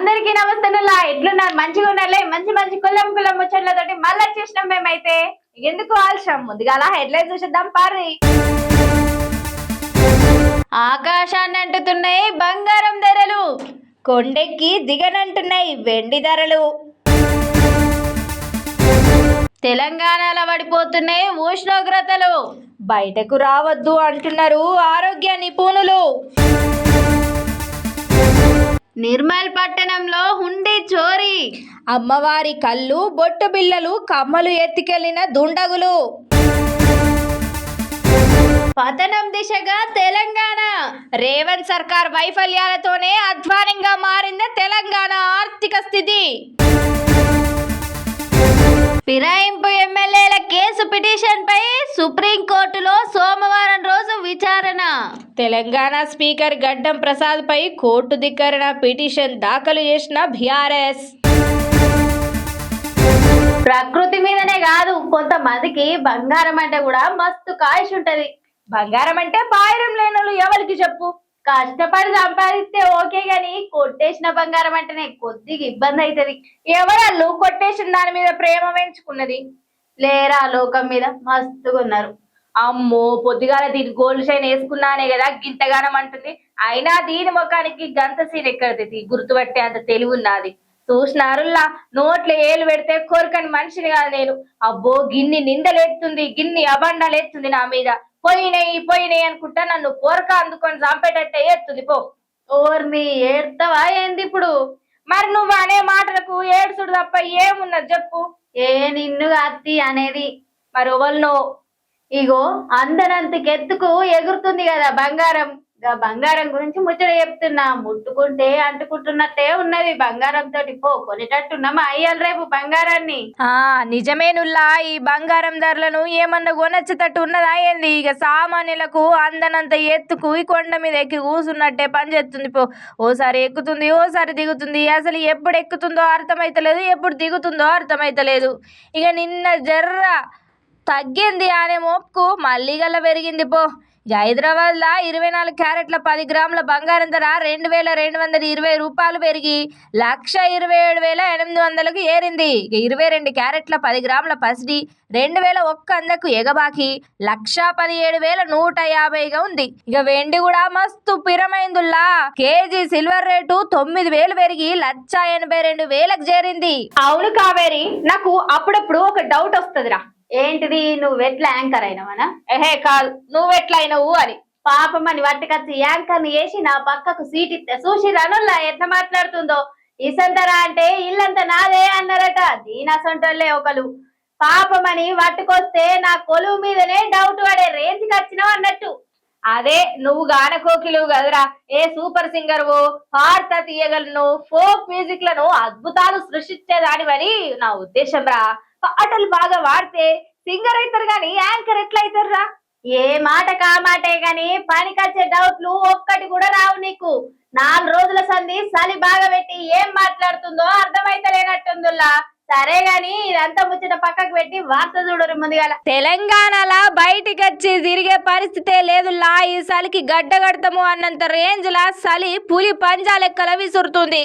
అందరికీ నమస్తేనులా. ఎట్లున్నారు? మంచిగా ఉన్నారులే? మంచి మంచి కుల్లం కుల్లం ముచ్చట్లతోటి మళ్ళీ వచ్చేసినాం మేమైతే. ఎందుకు ఆలస్యం? ముందుగా హెడ్లైన్ చూసేద్దాం పారి. ఆకాశాన్ని అంటుతున్నాయి బంగారం ధరలు. కొండెక్కి దిగనంటున్నాయి వెండి ధరలు. తెలంగాణలో పడిపోతున్నాయి ఉష్ణోగ్రతలు. బయటకు రావద్దు అంటున్నారు ఆరోగ్య నిపుణులు. నిర్మల్ పట్టణంలో హుండీ చోరీ. అమ్మవారి కళ్ళు బొట్టు బిళ్ళలు కమ్మలు ఎత్తికెళ్ళిన దుండగులు. పతనం దిశగా తెలంగాణ. రేవంత్ సర్కార్ వైఫల్యాలతోనే అధ్వానంగా మారింది తెలంగాణ ఆర్థిక స్థితి. ఫిరాయింపు ఎమ్మెల్యేల కేసు పిటిషన్ పై సుప్రీంకోర్టులో సోమవారం రోజు విచారణ. తెలంగాణ స్పీకర్ గడ్డం ప్రసాద్ పై కోర్టు ధిక్కరణ పిటిషన్ దాఖలు చేసిన బీఆర్ఎస్. ప్రకృతి మీదనే కాదు కొంతమందికి బంగారం అంటే కూడా మస్తు కాయిష్ ఉంటది బంగారం అంటే బాయిరం లేనోళ్ళు ఎవరికి చెప్పు? కష్టపడి సంపాదిస్తే ఓకే గాని కొట్టేసిన బంగారం అంటేనే కొద్దిగా ఇబ్బంది అవుతుంది. ఎవరాళ్ళు కొట్టేసిన దాని మీద ప్రేమ పెంచుకున్నది? లేరా లోకం మీద? మస్తుగా ఉన్నారు. అమ్మో పొద్దుగాల దీని గోల్డ్ షైన్ వేసుకున్నానే కదా గింతగానం అంటుంది. అయినా దీని ముఖానికి గంత సీన్ ఎక్కడది? గుర్తుపట్టే అంత తెలివి ఉన్నది. చూసినారుల్లా నోట్లో ఏలు పెడితే కోరికని మనిషిని కాదు నేను. అబ్బో గిన్ని నిందలేస్తుంది గిన్ని అబండాలేస్తుంది నా మీద. పోయినాయి పోయినాయి అనుకుంటా నన్ను పోరక అందుకొని చంపేటట్టే ఎత్తుంది పో. ఓర్ని ఏడ్తావా ఏంది ఇప్పుడు? మరి నువ్వు అనే మాటలకు ఏడ్చుడు తప్ప ఏమున్నది చెప్పు. ఏ నిన్ను అత్తి అనేది? మరి ఎవరినో? ఇగో అందనంతకెత్తుకు ఎగురుతుంది కదా బంగారం? బంగారం గురించి ముచ్చట చెప్తున్నా. ముట్టుకుంటే అంటుకుంటున్నట్టే ఉన్నది. బంగారం తోటి పో కొనేటట్టున్నామా అయ్యాలి రేపు బంగారాన్ని. ఆ నిజమేనుల్లా ఈ బంగారం ధరలను ఏమన్నా కొనచ్చేటట్టు ఉన్నదా ఏంది? ఇక సామాన్యులకు అందనంత ఎత్తుకు ఈ కొండ మీద ఎక్కి కూసున్నట్టే పని చేస్తుంది పో. ఓసారి ఎక్కుతుంది ఓసారి దిగుతుంది. అసలు ఎప్పుడు ఎక్కుతుందో అర్థమైతలేదు ఎప్పుడు దిగుతుందో అర్థమైతలేదు. ఇక నిన్న జర్ర తగ్గింది అనే మోపుకు మళ్ళీ గల పెరిగింది పో. హైదరాబాద్లో ఇరవై నాలుగు క్యారెట్ల పది గ్రాముల బంగారం ధర రెండు వేల రెండు వందల ఇరవై రూపాయలు పెరిగి లక్ష ఇరవై ఏడు వేల ఎనిమిది వందలకు ఏరింది. ఇక ఇరవై రెండు క్యారెట్ల పది గ్రాముల పసిడి రెండు వేల ఒక్క అందకు ఎగబాకి లక్ష పదిహేడు వేల నూట యాభైగా ఉంది. ఇక వెండి కూడా మస్తు పిరమైందుల్లా. కేజీ సిల్వర్ రేటు తొమ్మిది వేలు పెరిగి లక్ష ఎనభై రెండు వేలకు చేరింది. అవును కావేరి నాకు అప్పుడప్పుడు ఒక డౌట్ వస్తుందిరా. ఏంటిది? నువ్వు ఎట్లా యాంకర్ అయినవనా ఎహే కాదు. నువ్వు ఎట్లా అయినవు అని. పాపం అని వట్టుకొచ్చి యాంకర్ని వేసి నా పక్కకు సీట్ ఇస్తే చూసి రనుల్లా ఎట్లా మాట్లాడుతుందో? ఇసంతరా అంటే ఇల్లంతా నాదే అన్నారట. దీనసంటోళ్ళే ఒకరు పాపమని పట్టుకొస్తే నా కొలువు మీదనే డౌట్ పడే రేంజ్కి వచ్చినావు అన్నట్టు. అదే నువ్వు గానకోకిలు కదరా. ఏ సూపర్ సింగర్ ఓ పాడతా తీయగలను ఫోక్ మ్యూజిక్లను అద్భుతాలు సృష్టించేదానివని నా ఉద్దేశం రా పాటలు బాగా వాడితే సింగర్ అవుతారు గాని యాంకర్ ఎట్లా అవుతారురా ఏ మాట కా మాటే గాని పనికొచ్చే డౌట్లు ఒక్కటి కూడా రావు నీకు. నాలుగు రోజుల సంధి చలి బాగా పెట్టి ఏం మాట్లాడుతుందో అర్థమైతలేనట్టుందిలా సరే గాని ఇదంతా ముచ్చట పక్కకు పెట్టి వార్త చూడరు ముందుగా తెలంగాణలో బయటికి వచ్చి తిరిగే పరిస్థితే లేదు లా ఈ చలికి గడ్డ కడతాము అన్నంత రేంజ్ లా చలి పులి పంజా లెక్కల విసురుతుంది.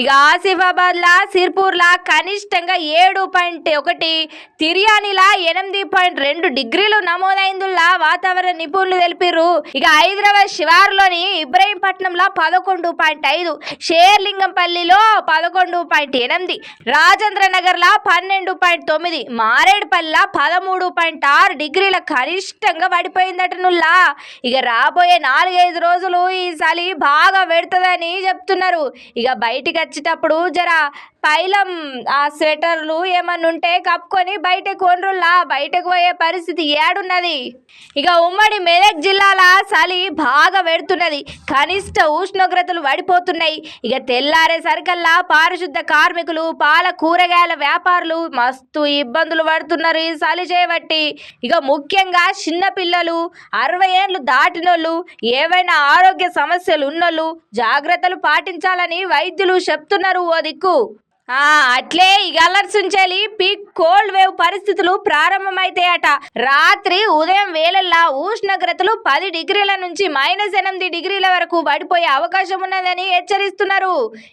ఇక ఆసిఫాబాద్ లా సిర్పూర్ లా కనిష్టంగా ఏడు పాయింట్ ఒకటి తిరియానిలా ఎనిమిది పాయింట్ రెండు డిగ్రీలు నమోదైందులా వాతావరణ నిపుణులు తెలిపారు ఇక హైదరాబాద్ శివారులోని ఇబ్రహీంపట్నంలో పదకొండు పాయింట్ ఐదు షేర్లింగంపల్లిలో పదకొండు పాయింట్ ఎనిమిది రాజేంద్ర నగర్ నగర్లో పన్నెండు పాయింట్ తొమ్మిది మారేడుపల్లిలో పదమూడు పాయింట్ ఆరు డిగ్రీల కనిష్టంగా పడిపోయిందట నుల్లా. ఇక రాబోయే నాలుగైదు రోజులు ఈ చలి బాగా పెడుతుందని చెప్తున్నారు. ఇక బయటికి వచ్చేటప్పుడు జర పైలం ఆ స్వెటర్లు ఏమన్నా ఉంటే కప్పుకొని బయటకు కొనరుల్లా బయటకు పోయే పరిస్థితి ఏడున్నది. ఇక ఉమ్మడి మెదక్ జిల్లాల చలి బాగా పెడుతున్నది. కనిష్ట ఉష్ణోగ్రతలు పడిపోతున్నాయి. ఇక తెల్లారే సరికల్లా పారిశుద్ధ కార్మికులు పాల కూరగాయల వ్యాపారులు మస్తు ఇబ్బందులు పడుతున్నారు ఈ చలి చేయబట్టి ఇక ముఖ్యంగా చిన్న పిల్లలు అరవై ఏళ్ళు దాటినోళ్ళు ఏవైనా ఆరోగ్య సమస్యలు ఉన్నోళ్ళు జాగ్రత్తలు పాటించాలని వైద్యులు చెప్తున్నారు ఓ దిక్కు. అట్లే ఈ అలర్ట్స్ ఉంచాలి. పీక్ కోల్డ్ వేవ్ పరిస్థితులు ప్రారంభమైతాయట. రాత్రి ఉదయం వేళల్లో ఉష్ణోగ్రతలు పది డిగ్రీల నుంచి మైనస్ ఎనిమిది డిగ్రీల వరకు పడిపోయే అవకాశం ఉన్నదని హెచ్చరిస్తున్నారు.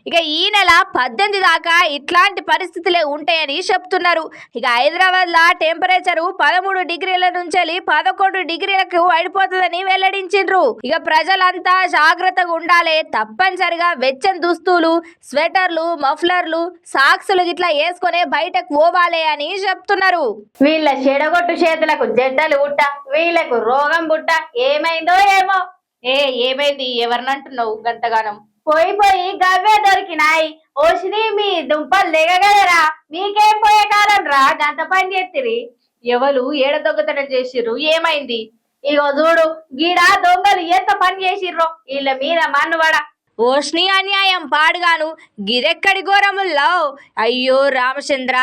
ఇక ఈ నెల పద్దెనిమిది దాకా ఇట్లాంటి పరిస్థితులే ఉంటాయని చెప్తున్నారు. ఇక హైదరాబాద్ లా టెంపరేచరు పదమూడు డిగ్రీల నుంచి పదకొండు డిగ్రీలకు పడిపోతుందని వెల్లడించిండ్రు. ఇక ప్రజలంతా జాగ్రత్తగా ఉండాలి. తప్పనిసరిగా వెచ్చని దుస్తులు స్వెటర్లు మఫ్లర్లు సాక్సులు గిట్లా వేసుకొని బయటకు పోవాలి అని చెప్తున్నారు. వీళ్ళ చెడగొట్టు చేతులకు జడ్డలు పుట్ట వీళ్ళకు రోగం పుట్ట ఏమైందో ఏమో. ఏ ఏమైంది? ఎవరినంటున్నావు గంటగానం? పోయి పోయి గవ్వే దొరికినాయి. ఓసిని మీ దుంపలు దిగగలరా మీకేం పోయే కాలం రా గంట పని చేతిరి ఎవరు ఏడ దొంగతనం చేసిర్రు? ఏమైంది? ఇగో చూడు గీడ దొంగలు ఎంత పని చేసిర్రో. వీళ్ళ మీద మన్నుబడ ఓష్ని అన్యాయం పాడుగాను. గిరెక్కడి ఘోరముల్లో? అయ్యో రామచంద్ర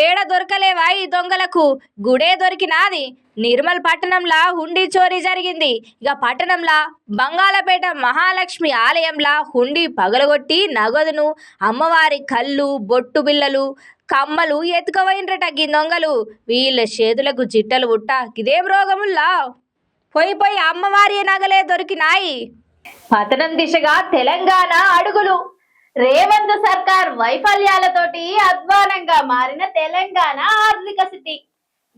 ఏడ దొరకలేవా ఈ దొంగలకు? గుడే దొరికినాది. నిర్మల్ పట్టణంలా హుండీ చోరీ జరిగింది. ఇక పట్టణంలా బంగాళపేట మహాలక్ష్మి ఆలయంలా హుండీ పగలగొట్టి నగదును అమ్మవారి కళ్ళు బొట్టు బిల్లలు కమ్మలు ఎత్తుకపోయినరట గీ దొంగలు. వీళ్ళ చేతులకు చిట్టలు పుట్ట. ఇదేం రోగముల్లా? పోయి పోయి అమ్మవారి నగలే దొరికినాయి. పతనం దిశగా తెలంగాణ అడుగులు. రేవంత్ సర్కార్ వైఫల్యాలతోటి అధ్వానంగా మారిన తెలంగాణ ఆర్థిక స్థితి.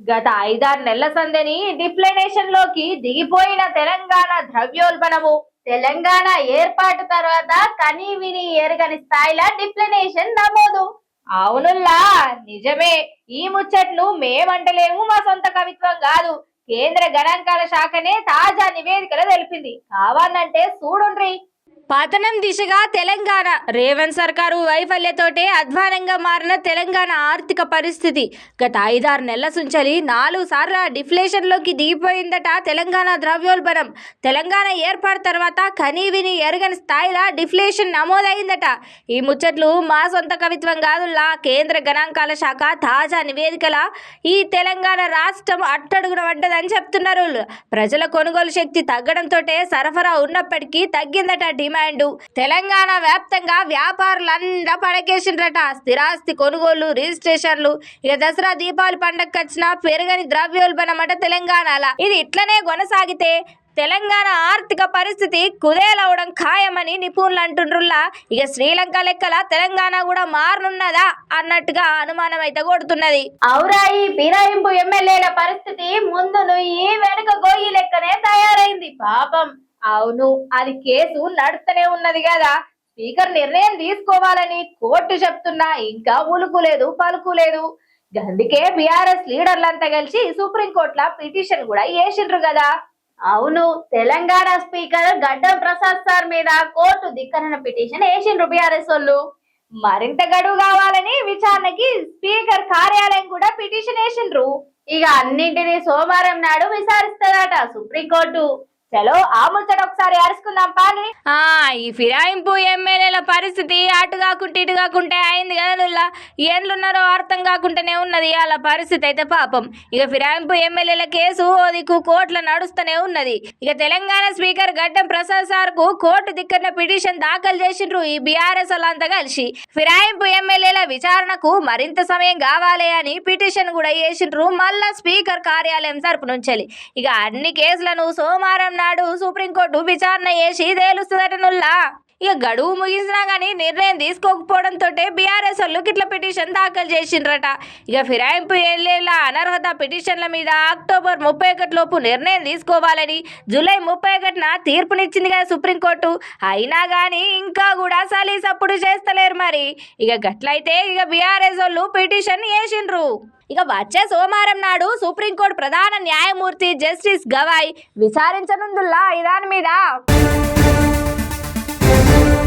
గత ఐదారు నెలల సందని డిప్లనేషన్లోకి దిగిపోయిన తెలంగాణ ద్రవ్యోల్బణము. తెలంగాణ ఏర్పాటు తర్వాత కని విని ఎరగని స్థాయిలో డిప్లనేషన్ నమోదు. అవునుల్లా నిజమే. ఈ ముచ్చట్లు మేమంటలేము మా సొంత కవిత్వం కాదు. కేంద్ర గణాంకాల శాఖనే తాజా నివేదికలో తెలిపింది. కావాలంటే చూడుండ్రి. పతనం దిశగా తెలంగాణ. రేవంత్ సర్కారు వైఫల్యతోటే అధ్వానంగా మారిన తెలంగాణ ఆర్థిక పరిస్థితి. గత ఐదారు నెలల సుంచలి నాలుగు సార్ల డిఫ్లేషన్లోకి దిగిపోయిందట తెలంగాణ ద్రవ్యోల్బణం. తెలంగాణ ఏర్పాటు తర్వాత కనీవిని ఎరగని స్థాయిలో డిఫ్లేషన్ నమోదైందట. ఈ ముచ్చట్లు మా సొంత కవిత్వం కాదుల్లా. కేంద్ర గణాంకాల శాఖ తాజా నివేదికల ఈ తెలంగాణ రాష్ట్రం అట్టడుగున పడ్డదని చెప్తున్నారు. ప్రజల కొనుగోలు శక్తి తగ్గడంతో సరఫరా ఉన్నప్పటికీ తగ్గిందట డిమాండ్. తెలంగాణ వ్యాప్తంగా వ్యాపారులంతా పడకేసిండ్రట. స్థిరాస్తి కొనుగోలు రిజిస్ట్రేషన్లు ఇక దసరా దీపావళి పండగకి వచ్చిన పెరగని ద్రవ్యోల్బణం అట తెలంగాణల. ఇది ఇట్లనే కొనసాగితే తెలంగాణ ఆర్థిక పరిస్థితి కుదేలవడం ఖాయమని నిపుణులు అంటుండ్రుల్లా. ఇక శ్రీలంక లెక్కల తెలంగాణ కూడా మారనున్నదా అన్నట్టుగా అనుమానం అయితే కొడుతున్నది ఔరా పిరాయింపు ఎమ్మెల్యేల పరిస్థితి ముందు ఈ వెనుక గోయి లెక్కనే తయారైంది. పాపం. అవును అది కేసు నడుస్తూనే ఉన్నది కదా. స్పీకర్ నిర్ణయం తీసుకోవాలని కోర్టు చెప్తున్నా ఇంకా ఉలుకులేదు లేదు అందుకే బీఆర్ఎస్ లీడర్లంతా కలిసి సుప్రీంకోర్టులో పిటిషన్ కూడా వేసిండ్రు కదా. అవును తెలంగాణ స్పీకర్ గడ్డం ప్రసాద్ సార్ మీద కోర్టు ధిక్కరణ పిటిషన్ వేసిండ్రు బీఆర్ఎస్ వాళ్ళు. మరింత గడువు కావాలని విచారణకి స్పీకర్ కార్యాలయం కూడా పిటిషన్ వేసిండ్రు. ఇక అన్నింటినీ సోమవారం నాడు విచారిస్తుందట సుప్రీంకోర్టు. చలో ఆ ముచ్చట ఒకసారి అరుచుకుందాం పాని ఆ ఈ ఫిరాయింపు ఎమ్మెల్యేల పరిస్థితి అటు కాకుంటే ఇటు కాకుంటే అయింది కదా నుల్లా. ఏండ్లున్నారో అర్థం కాకుండానే ఉన్నది వాళ్ళ పరిస్థితి అయితే పాపం. ఇక ఫిరాయింపు ఎమ్మెల్యేల కేసు ఓ దిక్కు నడుస్తూనే ఉన్నది. ఇక తెలంగాణ స్పీకర్ గడ్డం ప్రసాద్ సార్కు కోర్టు దిక్కన పిటిషన్ దాఖలు చేసిండ్రు ఈ బీఆర్ఎస్ వాళ్ళంతా కలిసి. ఫిరాయింపు ఎమ్మెల్యేల విచారణకు మరింత సమయం కావాలి అని పిటిషన్ కూడా చేసిండ్రు మళ్ళా స్పీకర్ కార్యాలయం తరపు నుంచి ఇక అన్ని కేసులను సోమవారం నాడు సుప్రీంకోర్టు విచారణ చేసి తేలుస్తుందట నుల్లా. ఇక గడువు ముగిసినా కానీ నిర్ణయం తీసుకోకపోవడంతో బీఆర్ఎస్ వాళ్ళు ఇట్లా పిటిషన్ దాఖలు చేసిండ్రట. ఇక ఫిరాయింపు ఎల్లేళ్ళ అనర్హత పిటిషన్ల మీద అక్టోబర్ ముప్పై ఒకటి లోపు నిర్ణయం తీసుకోవాలని జూలై ముప్పై ఒకటిన తీర్పునిచ్చింది కదా సుప్రీంకోర్టు. అయినా కానీ ఇంకా కూడా సలీస్ అప్పుడు చేస్తలేరు మరి. ఇక గట్లయితే ఇక బీఆర్ఎస్ వాళ్ళు పిటిషన్ వేసిండ్రు. ఇక వచ్చే సోమవారం నాడు సుప్రీంకోర్టు ప్రధాన న్యాయమూర్తి జస్టిస్ గవాయ్ విచారించనుందుల్లా? ఇదాని మీద